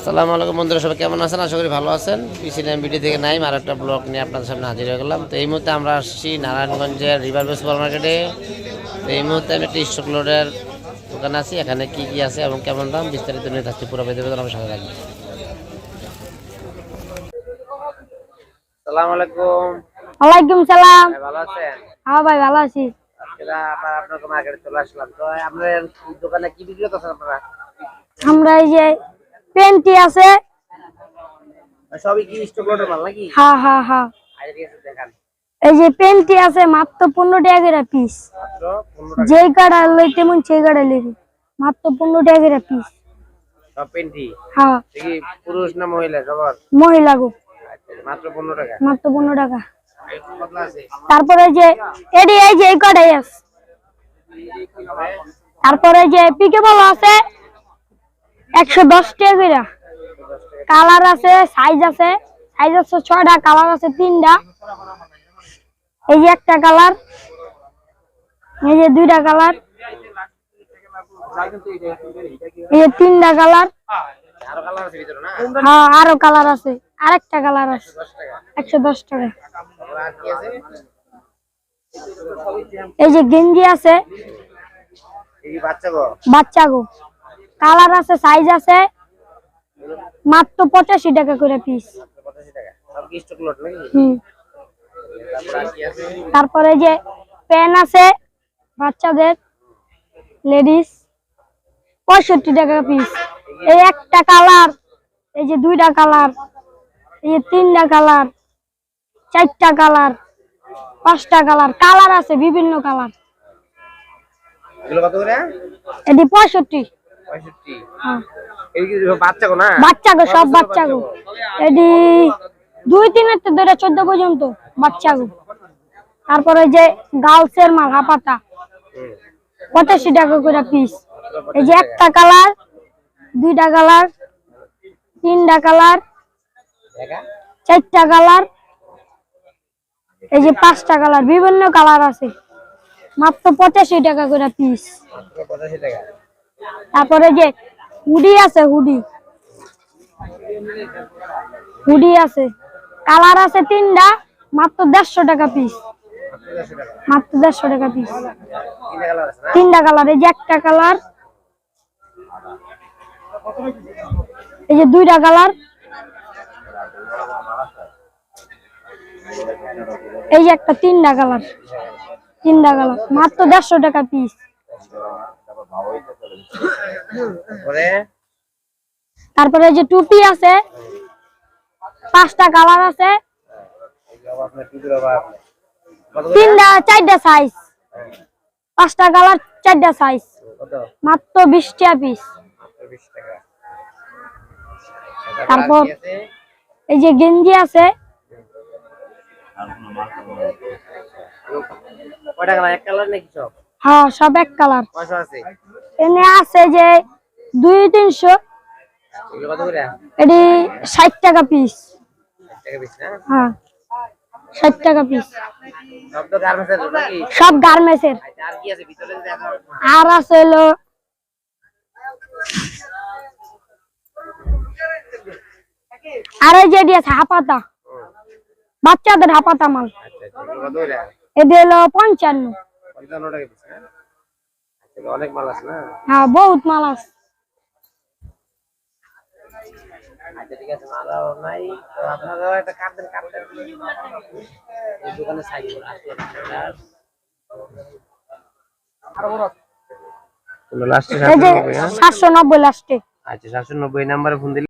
আসসালামু আলাইকুম বন্ধুরা সবাই কেমন আছেন? আশা করি ভালো আছেন। পিসি নাম ভিডিও থেকে নাই আর একটা ব্লগ নিয়ে আপনাদের সামনে হাজির হয়ে গেলাম। তো এই মুহূর্তে আমরা আসছি নারায়ণগঞ্জের রিভার বেস সুপার মার্কেটে তো এই মুহূর্তে আমি একটা স্টক লোডের দোকানে আছি। এখানে কি কি আছে এবং কেমন দাম? বিস্তারিত নিয়ে থাকছি পুরো বেঁধে বেঁধে আমার সাথে থাকবে আসসালামু আলাইকুম। ওয়ালাইকুম সালাম। ভালো আছেন? হ্যাঁ ভাই ভালো আছি। আজকে আবার আপনার মার্কেটে চলে আসলাম। তো আপনার দোকানে কি বিক্রি করতেছেন আপনারা? আমরা এই যে পেন্টি আছে। সবই কি স্টক লোডের মাল নাকি? হ্যাঁ হ্যাঁ হ্যাঁ আচ্ছা আছে দেখান। এই যে পেন্টি আছে মাত্র পনেরো টাকা করে পিস যেই সেই মাত্র পনেরো টাকা করে পিস সব পেন্টি হ্যাঁ দেখি পুরুষ না মহিলা সবার? মহিলা গো। আচ্ছা মাত্র পনেরো টাকা। মাত্র পনেরো টাকা। তারপরে যে এডি এই যে এই আছে। তারপরে যে পিকে বল আছে একশো দশ টাকা করে কালার আছে সাইজ আছে। সাইজ আছে ছয়টা কালার আছে তিনটা। এই যে একটা কালার এই যে দুইটা কালার এই যে তিনটা কালার। আরও কালার আছে ভিতরে না হ্যাঁ আরও কালার আছে আরেকটা কালার আছে একশো দশ টাকা। এই যে গেঞ্জি আছে। বাচ্চা গো। বাচ্চা গো। কালার আছে সাইজ আছে মাত্র পঁচাশি টাকা করে পিস তারপর যে পেন আছে বাচ্চাদের লেডিস পঁয়ষট্টি টাকা পিস এই একটা কালার এই যে দুইটা কালার এই যে তিনটা কালার চারটা কালার পাঁচটা কালার কালার আছে বিভিন্ন কালার। এটি পঁয়ষট্টি। হ্যাঁ। বাচ্চা গো সব বাচ্চা গো এটি দুই তিনের ধরে চোদ্দ পর্যন্ত বাচ্চা গো। তারপরে যে গার্লসের মাল হাপাতা হুম। পঁচাশি টাকা করে পিস এই যে একটা কালার দুইটা কালার তিনটা কালার চারটা কালার এই যে পাঁচটা কালার বিভিন্ন কালার আছে। মাত্র পঁচাশি টাকা করে পিস পঁচাশি টাকা। তারপরে যে হুডি আছে, হুডি। হুডি আছে। কালার আছে তিনটা, মাত্র দেড়শো টাকা পিস মাত্র দেড়শো টাকা পিস তিনটা কালার, এই যে একটা কালার, এই যে দুইটা কালার, এই যে একটা তিনটা কালার তিনটা কালার, মাত্র দেড়শো টাকা পিস তারপরে? যে টুপি আছে পাঁচটা কালার আছে। তিনটা চারটা সাইজ পাঁচটা কালার চারটা সাইজ মাত্র বিশ টাকা পিস তারপর এই যে গেঞ্জি আছে। কয়টা কালার এক কালার নাকি সব? হ্যাঁ সব এক কালার এনে আছে যে দুই তিনশো। এটি ষাট টাকা পিস হ্যাঁ ষাট টাকা পিস সব গার্মেন্টসের আচ্ছা, আর আছে? হলো আর এই যে এটি আছে হাপাতা। বাচ্চাদের হাপাতা মাল। আচ্ছা আচ্ছা এটি হলো পঞ্চান্ন। পঞ্চান্ন টাকা পিস না অনেক মাল আছে না? হ্যাঁ বহুত মাল আছে। আচ্ছা ঠিক আছে মাল আর নাই। তো আপনারা একটা কাট দেন কাট দেন। এই দোকানে সাইড আসলে লাস্টে এই যে সাতশো নব্বই লাস্টে আচ্ছা সাতশো নব্বই নাম্বারে ফোন দিলে